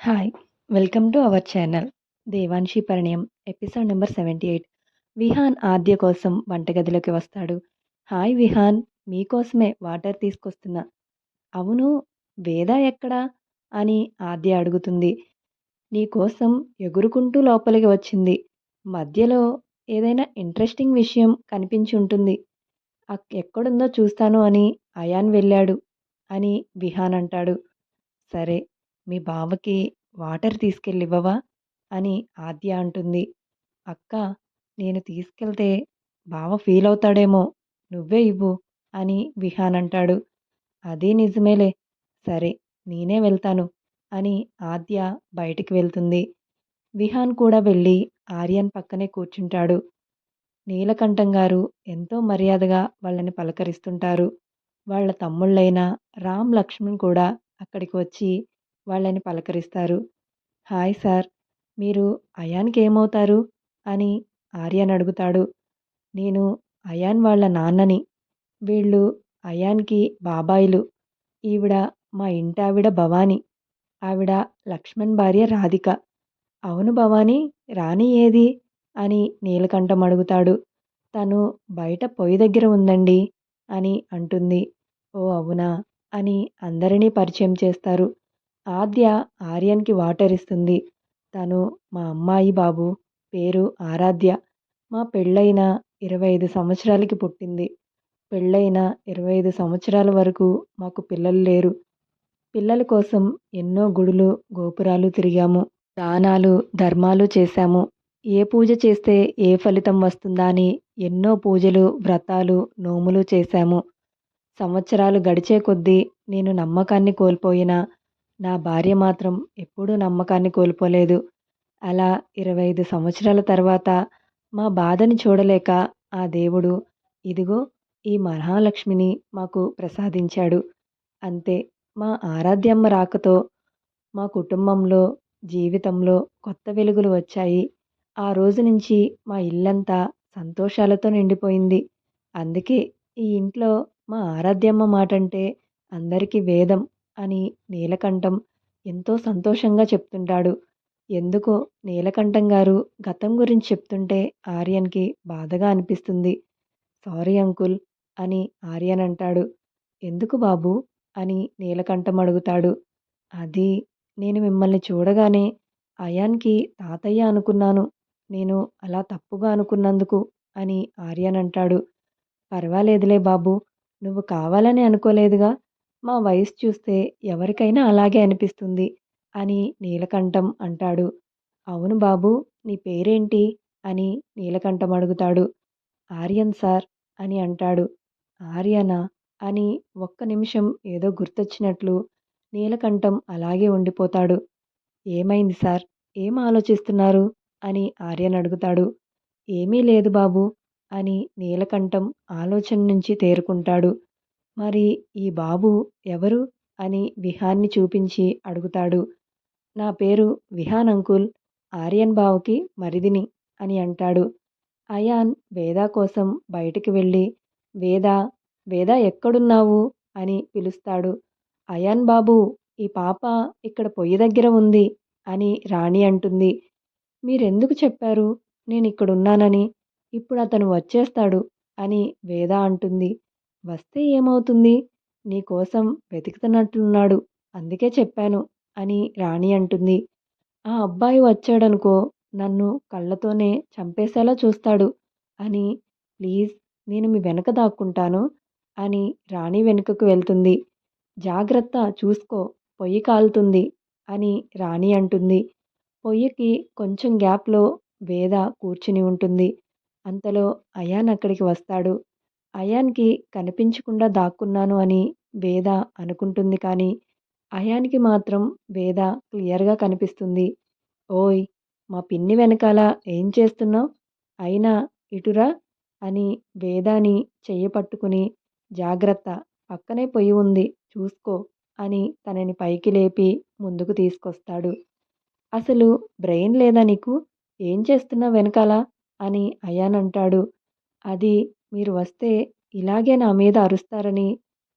Hi welcome to our channel Devanshi Parinayam episode number seventy eight Vihaan Aadya కోసం వంటగదిలోకి వస్తాడు hi Vihaan మీకోసమే water తీసుకొస్తున్నా అవును వేద ఎక్కడా అని ఆద్య అడుగుతుంది నీకోసం ఎగురుకుంటూ లోపలికి వచ్చింది. మధ్యలో ఏదైనా ఇంట్రెస్టింగ్ విషయం కనిపించి ఉంటుంది. ఎక్కడుందో చూస్తాను అని అయాన్ వెళ్ళాడు అని విహాన్ అంటాడు. సరే మీ బావకి వాటర్ తీసుకెళ్ళి ఇవ్వవా అని ఆద్య అంటుంది. అక్క నేను తీసుకెళ్తే బావ ఫీల్ అవుతాడేమో నువ్వే ఇవ్వు అని విహాన్ అంటాడు. అదే నిజమేలే సరే నేనే వెళ్తాను అని ఆద్య బయటికి వెళ్తుంది. విహాన్ కూడా వెళ్ళి ఆర్యన్ పక్కనే కూర్చుంటాడు. నీలకంఠం గారు ఎంతో మర్యాదగా వాళ్ళని పలకరిస్తుంటారు. వాళ్ళ తమ్ముళ్ళైన రామ్ లక్ష్మణ్ కూడా అక్కడికి వచ్చి వాళ్ళని పలకరిస్తారు. హాయ్ సార్ మీరు అయాన్కి ఏమవుతారు? అని ఆర్యన్ అడుగుతాడు. నేను అయాన్ వాళ్ళ నాన్నని. వీళ్ళు అయాన్కి బాబాయిలు. ఈవిడ మా ఇంటి ఆవిడ భవాని. ఆవిడ లక్ష్మణ్ భార్య రాధిక. అవును భవాని రాణి ఏది? అని నీలకంఠం అడుగుతాడు. తను బయట పొయ్యి దగ్గర ఉందండి అని అంటుంది. ఓ అవునా? అని అందరినీ పరిచయం చేస్తారు. ఆద్య ఆర్యన్కి వాటర్ ఇస్తుంది తను మా అమ్మాయి బాబు పేరు ఆరాధ్య. మా పెళ్ళైన ఇరవై ఐదు సంవత్సరాలకి పుట్టింది. పెళ్ళైన ఇరవై ఐదు సంవత్సరాల వరకు మాకు పిల్లలు లేరు. పిల్లల కోసం ఎన్నో గుడులు గోపురాలు తిరిగాము. దానాలు ధర్మాలు చేశాము. ఏ పూజ చేస్తే ఏ ఫలితం వస్తుందా అని ఎన్నో పూజలు వ్రతాలు నోములు చేశాము. సంవత్సరాలు గడిచే కొద్దీ నేను నమ్మకాన్ని కోల్పోయినా నా భార్య మాత్రం ఎప్పుడూ నమ్మకాన్ని కోల్పోలేదు. అలా ఇరవై ఐదు సంవత్సరాల తర్వాత మా బాధని చూడలేక ఆ దేవుడు ఇదిగో ఈ మహాలక్ష్మిని మాకు ప్రసాదించాడు. అంతే మా ఆరాధ్యమ్మ రాకతో మా కుటుంబంలో జీవితంలో కొత్త వెలుగులు వచ్చాయి. ఆ రోజు నుంచి మా ఇల్లంతా సంతోషాలతో నిండిపోయింది. అందుకే ఈ ఇంట్లో మా ఆరాధ్యమ్మ మాట అంటే అందరికీ వేదం. అని నీలకంఠం ఎంతో సంతోషంగా చెప్తుంటాడు. ఎందుకో నీలకంఠం గారు గతం గురించి చెప్తుంటే ఆర్యన్కి బాధగా అనిపిస్తుంది. సారీ అంకుల్ అని ఆర్యన్ అంటాడు. ఎందుకు బాబు? అని నీలకంఠం అడుగుతాడు. అది నేను మిమ్మల్ని చూడగానే అయాన్కి తాతయ్య అనుకున్నాను. నేను అలా తప్పుగా అనుకున్నందుకు అని ఆర్యన్ అంటాడు. పర్వాలేదులే బాబు నువ్వు కావాలని అనుకోలేదుగా. మా వయసు చూస్తే ఎవరికైనా అలాగే అనిపిస్తుంది అని నీలకంఠం అంటాడు. అవును బాబు నీ పేరేంటి? అని నీలకంఠం అడుగుతాడు. ఆర్యన్ సార్ అని అంటాడు. ఆర్యనా? అని ఒక్క నిమిషం ఏదో గుర్తొచ్చినట్లు నీలకంఠం అలాగే ఉండిపోతాడు. ఏమైంది సార్? ఏం ఆలోచిస్తున్నారు? అని ఆర్యన్ అడుగుతాడు. ఏమీ లేదు బాబు అని నీలకంఠం ఆలోచన నుంచి తేరుకుంటాడు. మరి ఈ బాబు ఎవరు? అని విహాన్ని చూపించి అడుగుతాడు. నా పేరు విహాన్ అంకుల్ ఆర్యన్ బావుకి మరిదిని అని అంటాడు. అయాన్ వేద కోసం బయటికి వెళ్ళి వేద వేద ఎక్కడున్నావు? అని పిలుస్తాడు. అయాన్ బాబు ఈ పాప ఇక్కడ పొయ్యి దగ్గర ఉంది అని రాణి అంటుంది. మీరెందుకు చెప్పారు? నేను ఇక్కడున్నానని ఇప్పుడు అతను వచ్చేస్తాడు అని వేద అంటుంది. వస్తే ఏమవుతుంది? నీకోసం వెతుకుతున్నట్లున్నాడు అందుకే చెప్పాను అని రాణి అంటుంది. ఆ అబ్బాయి వచ్చాడనుకో నన్ను కళ్ళతోనే చంపేసేలా చూస్తాడు అని ప్లీజ్ నేను మీ వెనక దాక్కుంటాను అని రాణి వెనుకకు వెళ్తుంది. జాగ్రత్త చూసుకో పొయ్యి కాలుతుంది అని రాణి అంటుంది. పొయ్యికి కొంచెం గ్యాప్లో వేద కూర్చుని ఉంటుంది. అంతలో అయాన్ అక్కడికి వస్తాడు. అయాన్కి కనిపించకుండా దాక్కున్నాను అని వేద అనుకుంటుంది కానీ అయాన్కి మాత్రం వేద క్లియర్గా కనిపిస్తుంది. ఓయ్ మా పిన్ని వెనకాల ఏం చేస్తున్నావు? అయినా ఇటురా? అని వేదాని చెయ్యి పట్టుకుని జాగ్రత్త పక్కనే పొయ్యి ఉంది చూసుకో అని తనని పైకి లేపి ముందుకు తీసుకొస్తాడు. అసలు బ్రెయిన్ లేదా నీకు? ఏం చేస్తున్నావు వెనకాల? అని అయాన్ అంటాడు. అది మీరు వస్తే ఇలాగే నా మీద అరుస్తారని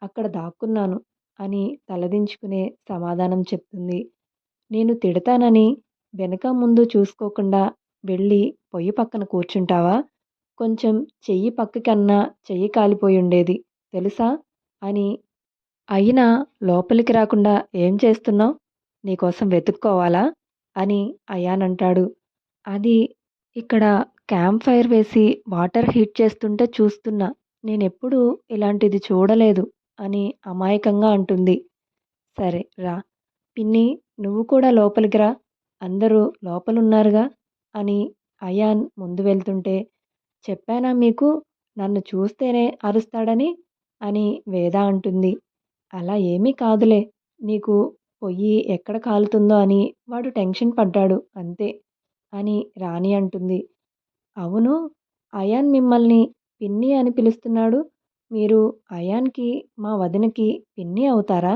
అక్కడ దాక్కున్నాను అని తలదించుకునే సమాధానం చెప్తుంది. నేను తిడతానని వెనక ముందు చూసుకోకుండా వెళ్ళి పొయ్యి పక్కన కూర్చుంటావా? కొంచెం చెయ్యి పక్కకన్నా చెయ్యి కాలిపోయి ఉండేది తెలుసా? అని. అయినా లోపలికి రాకుండా ఏం చేస్తున్నావు? నీకోసం వెతుక్కోవాలా? అని అయాన్ అంటాడు. అది ఇక్కడ క్యాంప్ ఫైర్ వేసి వాటర్ హీట్ చేస్తుంటే చూస్తున్నా నేనెప్పుడూ ఇలాంటిది చూడలేదు అని అమాయకంగా అంటుంది. సరే రా. పిన్ని నువ్వు కూడా లోపలికి రా. అందరూ లోపలున్నారుగా అని అయాన్ ముందు వెళ్తుంటే చెప్పానా మీకు? నన్ను చూస్తేనే అరుస్తాడని? అని వేద అంటుంది. అలా ఏమీ కాదులే. నీకు పొయ్యి ఎక్కడ కాలుతుందో అని వాడు టెన్షన్ పడ్డాడు అంతే అని రాణి అంటుంది. అవును. అయాన్ మిమ్మల్ని పిన్ని అని పిలుస్తున్నాడు. మీరు అయాన్కి మా వదినకి పిన్ని అవుతారా?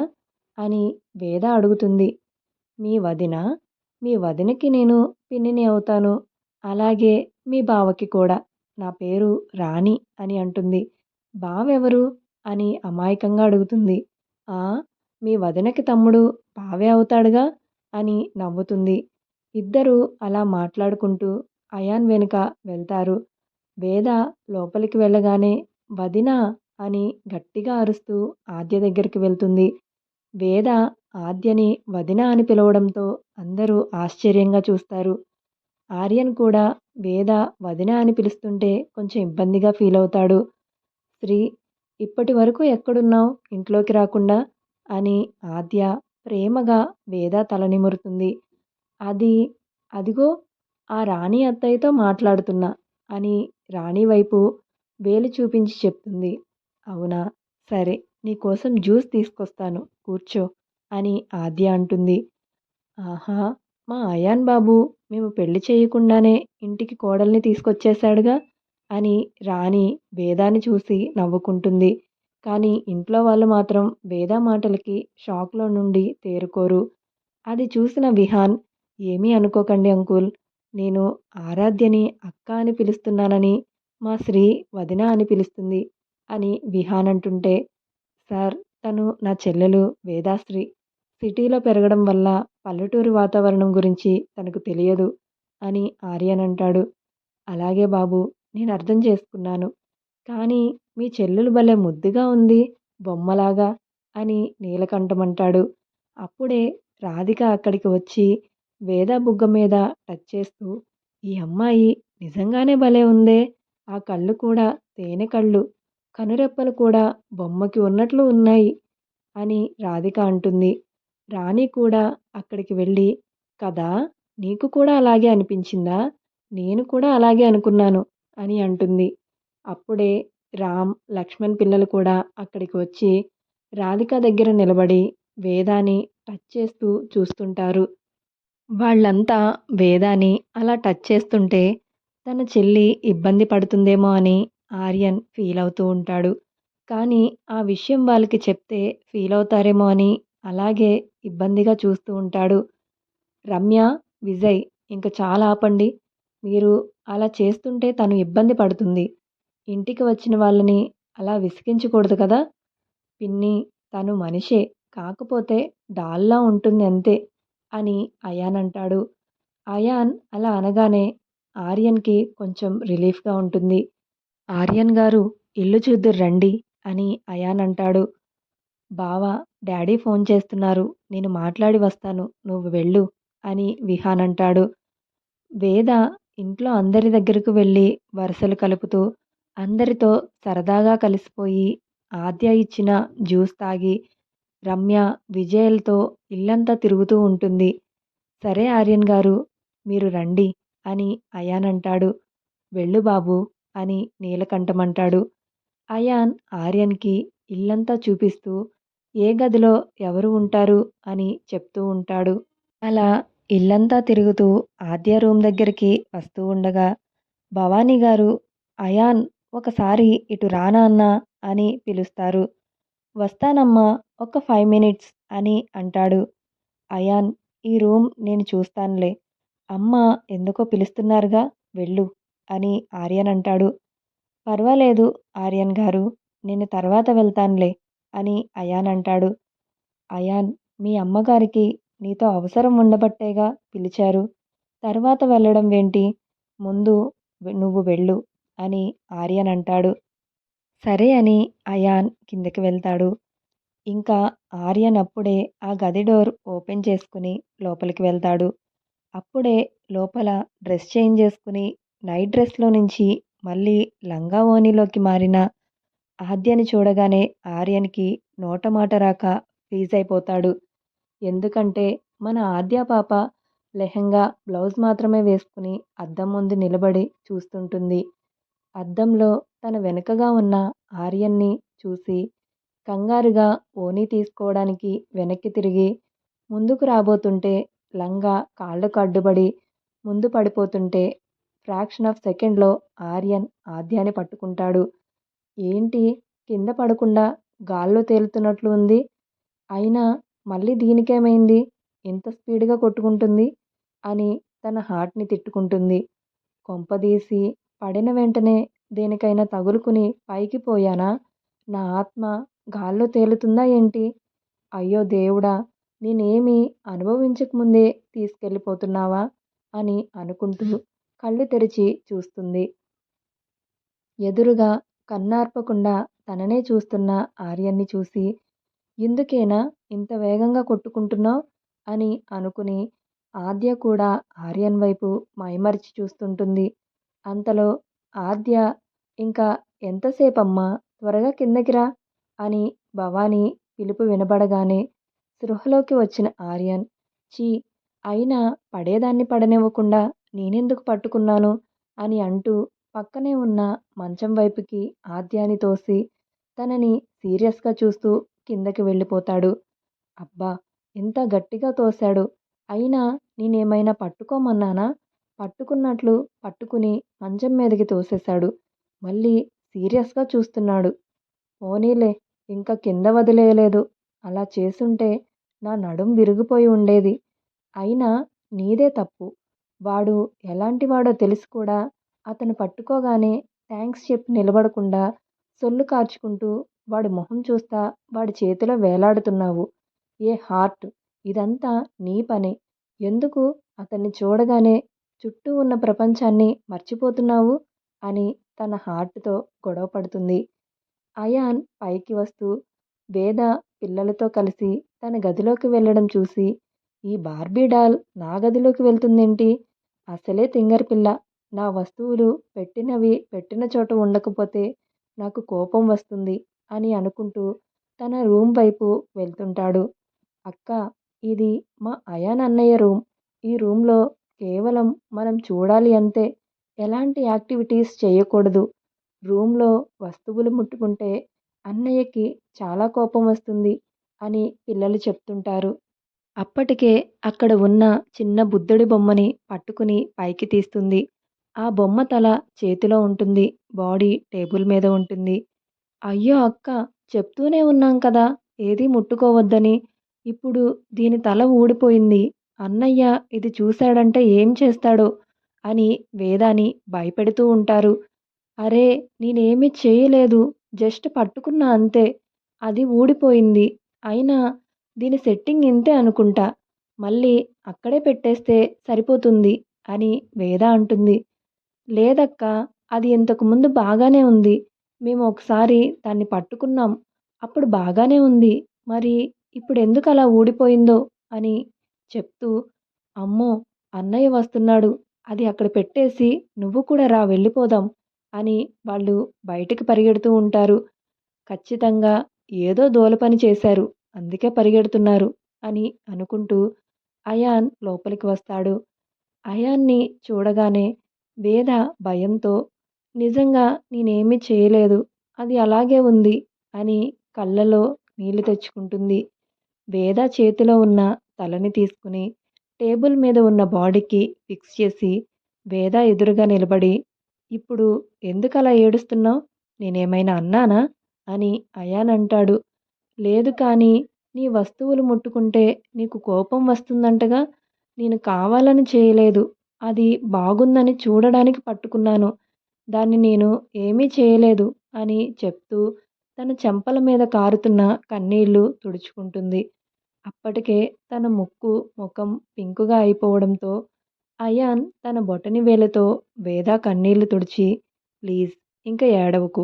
అని వేద అడుగుతుంది. మీ వదిన మీ వదినకి నేను పిన్నిని అవుతాను. అలాగే మీ బావకి కూడా. నా పేరు రాణి అని అంటుంది. బావెవరు? అని అమాయకంగా అడుగుతుంది. ఆ మీ వదినకి తమ్ముడు బావే అవుతాడుగా? అని నవ్వుతుంది. ఇద్దరు అలా మాట్లాడుకుంటూ అయాన్ వెనుక వెళ్తారు. వేద లోపలికి వెళ్ళగానే వదినా అని గట్టిగా అరుస్తూ ఆద్య దగ్గరికి వెళ్తుంది. వేద ఆద్యని వదిన అని పిలవడంతో అందరూ ఆశ్చర్యంగా చూస్తారు. ఆర్యన్ కూడా వేద వదిన అని పిలుస్తుంటే కొంచెం ఇబ్బందిగా ఫీల్ అవుతాడు. శ్రీ ఇప్పటి వరకు ఎక్కడున్నావు? ఇంట్లోకి రాకుండా? అని ఆద్య ప్రేమగా వేద తల నిమురుతుంది. అది అదిగో ఆ రాణి అత్తయ్యతో మాట్లాడుతున్నా అని రాణి వైపు వేలు చూపించి చెప్తుంది. అవునా? సరే నీకోసం జ్యూస్ తీసుకొస్తాను. కూర్చో అని ఆద్య అంటుంది. ఆహా మా అయాన్ బాబు మేము పెళ్ళి చేయకుండానే ఇంటికి కోడల్ని తీసుకొచ్చేశాడుగా అని రాణి వేదాన్ని చూసి నవ్వుకుంటుంది. కానీ ఇంట్లో వాళ్ళు మాత్రం వేద మాటలకి షాక్లో నుండి తేరుకోరు. అది చూసిన విహాన్ ఏమీ అనుకోకండి అంకుల్. నేను ఆరాధ్యని అక్క అని పిలుస్తున్నానని మా శ్రీ వదిన అని పిలుస్తుంది అని విహాన్ అంటుంటే సార్ తను నా చెల్లెలు వేదాశ్రీ. సిటీలో పెరగడం వల్ల పల్లెటూరి వాతావరణం గురించి తనకు తెలియదు అని ఆర్యన్ అంటాడు. అలాగే బాబు నేను అర్థం చేసుకున్నాను. కానీ మీ చెల్లెలు భలే ముద్దుగా ఉంది బొమ్మలాగా అని నీలకంఠమంటాడు అప్పుడే రాధిక అక్కడికి వచ్చి వేద బుగ్గ మీద టచ్ చేస్తూ ఈ అమ్మాయి నిజంగానే భలే ఉందే. ఆ కళ్ళు కూడా తేనె కళ్ళు. కనురెప్పలు కూడా బొమ్మకి ఉన్నట్లు ఉన్నాయి అని రాధిక అంటుంది. రాణి కూడా అక్కడికి వెళ్ళి కదా నీకు కూడా అలాగే అనిపించిందా? నేను కూడా అలాగే అనుకున్నాను అని అంటుంది. అప్పుడే రామ్ లక్ష్మణ్ పిల్లలు కూడా అక్కడికి వచ్చి రాధిక దగ్గర నిలబడి వేదాన్ని టచ్ చేస్తూ చూస్తుంటారు. వాళ్ళంతా వేదాని అలా టచ్ చేస్తుంటే తన చెల్లి ఇబ్బంది పడుతుందేమో అని ఆర్యన్ ఫీల్ అవుతూ ఉంటాడు. కానీ ఆ విషయం వాళ్ళకి చెప్తే ఫీల్ అవుతారేమో అని అలాగే ఇబ్బందిగా చూస్తూ ఉంటాడు. రమ్య విజయ్ ఇంక చాలా ఆపండి. మీరు అలా చేస్తుంటే తను ఇబ్బంది పడుతుంది. ఇంటికి వచ్చిన వాళ్ళని అలా విసిగించకూడదు కదా. పిన్ని తను మనిషే. కాకపోతే డాల్లా ఉంటుంది అంతే. అని అయాన్ అంటాడు. అయాన్ అలా అనగానే ఆర్యన్కి కొంచెం రిలీఫ్గా ఉంటుంది. ఆర్యన్ గారు ఇల్లు చూద్దురు రండి అని అయాన్ అంటాడు. బావా డాడీ ఫోన్ చేస్తున్నారు. నేను మాట్లాడి వస్తాను. నువ్వు వెళ్ళు అని విహాన్ అంటాడు. వేద ఇంట్లో అందరి దగ్గరకు వెళ్ళి వరుసలు కలుపుతూ అందరితో సరదాగా కలిసిపోయి ఆద్య ఇచ్చిన జ్యూస్ తాగి రమ్య విజయలతో ఇల్లంతా తిరుగుతూ ఉంటుంది. సరే ఆర్యన్ గారు మీరు రండి అని అయాన్ అంటాడు వెళ్ళు బాబు అని నీలకంఠమంటాడు. అయాన్ ఆర్యన్కి ఇల్లంతా చూపిస్తూ ఏ గదిలో ఎవరు ఉంటారు అని చెప్తూ ఉంటాడు. అలా ఇల్లంతా తిరుగుతూ ఆద్య రూమ్ దగ్గరికి వస్తూ ఉండగా భవానీ గారు అయాన్ ఒకసారి ఇటు రానా అన్నా అని పిలుస్తారు. వస్తానమ్మా ఒక ఫైవ్ మినిట్స్ అని అంటాడు. అయాన్ ఈ రూమ్ నేను చూస్తానులే. అమ్మ ఎందుకో పిలుస్తున్నారుగా వెళ్ళు అని ఆర్యన్ అంటాడు. పర్వాలేదు ఆర్యన్ గారు నేను తర్వాత వెళ్తానులే అని అయాన్ అంటాడు. అయాన్ మీ అమ్మగారికి నీతో అవసరం ఉండబట్టేగా పిలిచారు. తర్వాత వెళ్ళడం ఏంటి? ముందు నువ్వు వెళ్ళు అని ఆర్యన్ అంటాడు. సరే అని అయాన్ కిందకి వెళ్తాడు. ఇంకా ఆర్యన్ అప్పుడే ఆ గది డోర్ ఓపెన్ చేసుకుని లోపలికి వెళ్తాడు. అప్పుడే లోపల డ్రెస్ చేంజ్ చేసుకుని నైట్ డ్రెస్లో నుంచి మళ్ళీ లంగా ఓణిలోకి మారిన ఆద్యని చూడగానే ఆర్యన్కి నోటమాట రాక ఫ్రీజ్ అయిపోతాడు. ఎందుకంటే మన ఆద్య పాప లెహంగా బ్లౌజ్ మాత్రమే వేసుకుని అద్దం ముందు నిలబడి చూస్తుంటుంది. అద్దంలో తన వెనుకగా ఉన్న ఆర్యన్ని చూసి కంగారుగా ఓణీ తీసుకోవడానికి వెనక్కి తిరిగి ముందుకు రాబోతుంటే లంగా కాళ్ళకు అడ్డుపడి ముందు పడిపోతుంటే ఫ్రాక్షన్ ఆఫ్ సెకండ్లో ఆర్యన్ ఆద్యాన్ని పట్టుకుంటాడు. ఏంటి? కింద పడకుండా గాల్లో తేలుతున్నట్లు ఉంది. అయినా మళ్ళీ దీనికేమైంది? ఇంత స్పీడ్గా కొట్టుకుంటుంది? అని తన హార్ట్ని తిట్టుకుంటుంది. కొంపదీసి పడిన వెంటనే దేనికైనా తగులుకుని పైకి పోయానా? నా ఆత్మ గాల్లో తేలుతుందా ఏంటి? అయ్యో దేవుడా నేనేమి అనుభవించకముందే తీసుకెళ్ళిపోతున్నావా? అని అనుకుంటూ కళ్ళు తెరిచి చూస్తుంది. ఎదురుగా కన్నార్పకుండా తననే చూస్తున్న ఆర్యన్ని చూసి ఎందుకేనా ఇంత వేగంగా కొట్టుకుంటున్నావు? అని అనుకుని ఆద్య కూడా ఆర్యన్ వైపు మైమరిచి చూస్తుంటుంది. అంతలో ఆద్య ఇంకా ఎంతసేపమ్మా? త్వరగా కిందకి రా అని భవానీ పిలుపు వినబడగానే స్పృహలోకి వచ్చిన ఆర్యన్ చీ అయినా పడేదాన్ని పడనివ్వకుండా నేనెందుకు పట్టుకున్నాను? అని అంటూ పక్కనే ఉన్న మంచం వైపుకి ఆద్యాని తోసి తనని సీరియస్గా చూస్తూ కిందకి వెళ్ళిపోతాడు. అబ్బా! ఎంత గట్టిగా తోశాడు. అయినా నేనేమైనా పట్టుకోమన్నానా? పట్టుకున్నట్లు పట్టుకుని మంచం మీదకి తోసేశాడు. మళ్ళీ సీరియస్గా చూస్తున్నాడు. పోనీలే ఇంకా కింద వదిలేయలేదు. అలా చేసుంటే నా నడుం విరిగిపోయి ఉండేది. అయినా నీదే తప్పు. వాడు ఎలాంటివాడో తెలిసి కూడా అతను పట్టుకోగానే థ్యాంక్స్ చెప్పి నిలబడకుండా సొల్లు కార్చుకుంటూ వాడి మొహం చూస్తా వాడి చేతిలో వేలాడుతున్నావు. ఏ హార్ట్? ఇదంతా నీ పనే. ఎందుకు అతన్ని చూడగానే చుట్టూ ఉన్న ప్రపంచాన్ని మర్చిపోతున్నావు? అని తన హార్ట్తో గొడవ పడుతుంది. అయాన్ పైకి వస్తూ వేద పిల్లలతో కలిసి తన గదిలోకి వెళ్ళడం చూసి ఈ బార్బీ డాల్ నా గదిలోకి వెళ్తుందేంటి? అసలే తింగర్ పిల్ల. నా వస్తువులు పెట్టినవి పెట్టిన చోట ఉండకపోతే నాకు కోపం వస్తుంది అని అనుకుంటూ తన రూమ్ వైపు వెళ్తుంటాడు. అక్క ఇది మా అయాన్ అన్నయ్య రూమ్. ఈ రూమ్లో కేవలం మనం చూడాలి అంతే ఎలాంటి యాక్టివిటీస్ చేయకూడదు. రూమ్లో వస్తువులు ముట్టుకుంటే అన్నయ్యకి చాలా కోపం వస్తుంది అని పిల్లలు చెప్తుంటారు. అప్పటికే అక్కడ ఉన్న చిన్న బుద్ధుడి బొమ్మని పట్టుకుని పైకి తీస్తుంది. ఆ బొమ్మ తల చేతిలో ఉంటుంది బాడీ టేబుల్ మీద ఉంటుంది. అయ్యో అక్క చెప్తూనే ఉన్నాం కదా ఏది ముట్టుకోవద్దని. ఇప్పుడు దీని తల ఊడిపోయింది. అన్నయ్య ఇది చూశాడంటే ఏం చేస్తాడో అని వేదాని భయపెడుతూ ఉంటారు. అరే నేనేమి చేయలేదు జస్ట్ పట్టుకున్నా అంతే అది ఊడిపోయింది అయినా దీని సెట్టింగ్ ఇంతే అనుకుంటా మళ్ళీ అక్కడే పెట్టేస్తే సరిపోతుంది అని వేద అంటుంది. లేదక్క అది ఇంతకుముందు బాగానే ఉంది మేము ఒకసారి దాన్ని పట్టుకున్నాం అప్పుడు బాగానే ఉంది మరి ఇప్పుడు ఎందుకు అలా ఊడిపోయిందో అని చెప్తూ అమ్మో! అన్నయ్య వస్తున్నాడు. అది అక్కడ పెట్టేసి నువ్వు కూడా రా వెళ్ళిపోదాం అని వాళ్ళు బయటికి పరిగెడుతూ ఉంటారు. ఖచ్చితంగా ఏదో దోలపని చేశారు. అందుకే పరిగెడుతున్నారు అని అనుకుంటూ అయాన్ లోపలికి వస్తాడు. అయాన్ని చూడగానే వేద భయంతో నిజంగా నేనేమీ చేయలేదు. అది అలాగే ఉంది అని కళ్ళలో నీళ్ళు తెచ్చుకుంటుంది. వేద చేతిలో ఉన్న తలని తీసుకుని టేబుల్ మీద ఉన్న బాడీకి ఫిక్స్ చేసి వేద ఎదురుగా నిలబడి ఇప్పుడు ఎందుకు అలా ఏడుస్తున్నావు? నేనేమైనా అన్నానా? అని అయాన్ అంటాడు. లేదు కానీ నీ వస్తువులు ముట్టుకుంటే నీకు కోపం వస్తుందంటగా? నేను కావాలని చేయలేదు. అది బాగుందని చూడడానికి పట్టుకున్నాను. దాన్ని నేను ఏమీ చేయలేదు అని చెప్తూ తన చెంపల మీద కారుతున్న కన్నీళ్ళు తుడుచుకుంటుంది. అప్పటికే తన ముక్కు ముఖం పింకుగా అయిపోవడంతో అయాన్ తన బొటని వేలతో వేద కన్నీళ్ళు తుడిచి ప్లీజ్ ఇంకా ఏడవకు.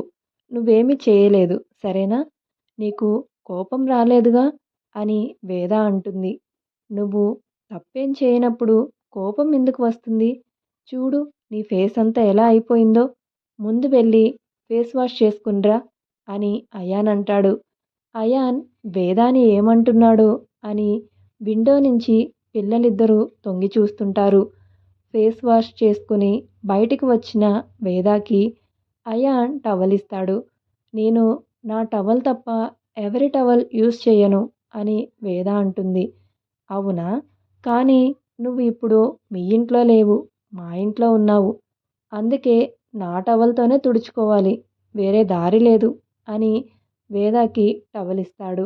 నువ్వేమీ చేయలేదు సరేనా? నీకు కోపం రాలేదుగా? అని వేద అంటుంది. నువ్వు తప్పేం చేయనప్పుడు కోపం ఎందుకు వస్తుంది? చూడు నీ ఫేస్ అంతా ఎలా అయిపోయిందో. ముందు వెళ్ళి ఫేస్ వాష్ చేసుకునిరా అని అయాన్ అంటాడు. అయాన్ వేదాని ఏమంటున్నాడో అని విండో నుంచి పిల్లలిద్దరూ తొంగి చూస్తుంటారు. ఫేస్ వాష్ చేసుకుని బయటికి వచ్చిన వేదాకి అయాన్ టవల్ ఇస్తాడు. నేను నా టవల్ తప్ప ఎవరి టవల్ యూస్ చేయను అని వేద అంటుంది. అవునా? కానీ నువ్వు ఇప్పుడు మీ ఇంట్లో లేవు మా ఇంట్లో ఉన్నావు. అందుకే నా టవల్తోనే తుడుచుకోవాలి. వేరే దారి లేదు అని వేదాకి టవల్ ఇస్తాడు.